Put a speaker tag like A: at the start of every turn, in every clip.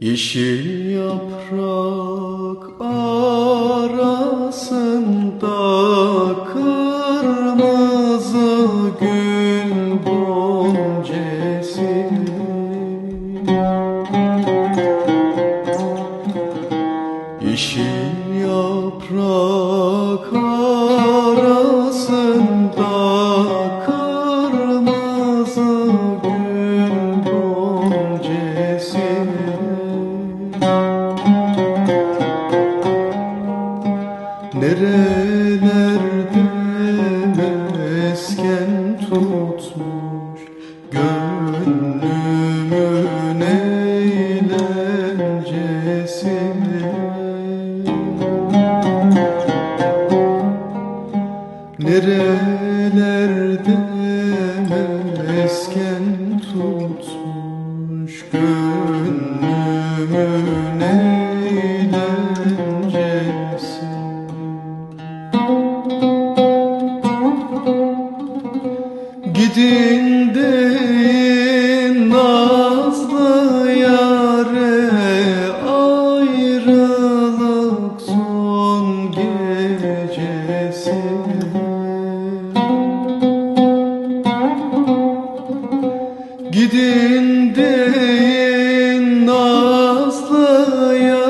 A: Yeşil yaprak arasında kırmızı gül goncesi Yeşil yaprak arasında Nerelerde mesken tutmuş Gönlümün eğlencesine Nerelerde mesken tutmuş Gönlümün eğlencesine Gidin deyin nazlı yare Ayrılık son gecesi. Gidin deyin nazlı yare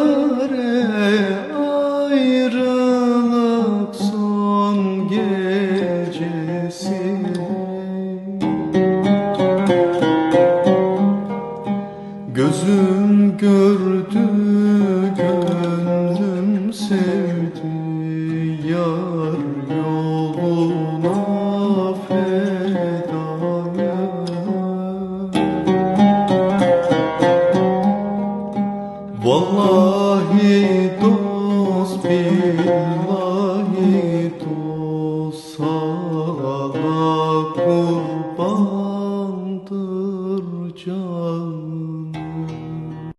A: Vallahi dost billahi dost kurbandır can.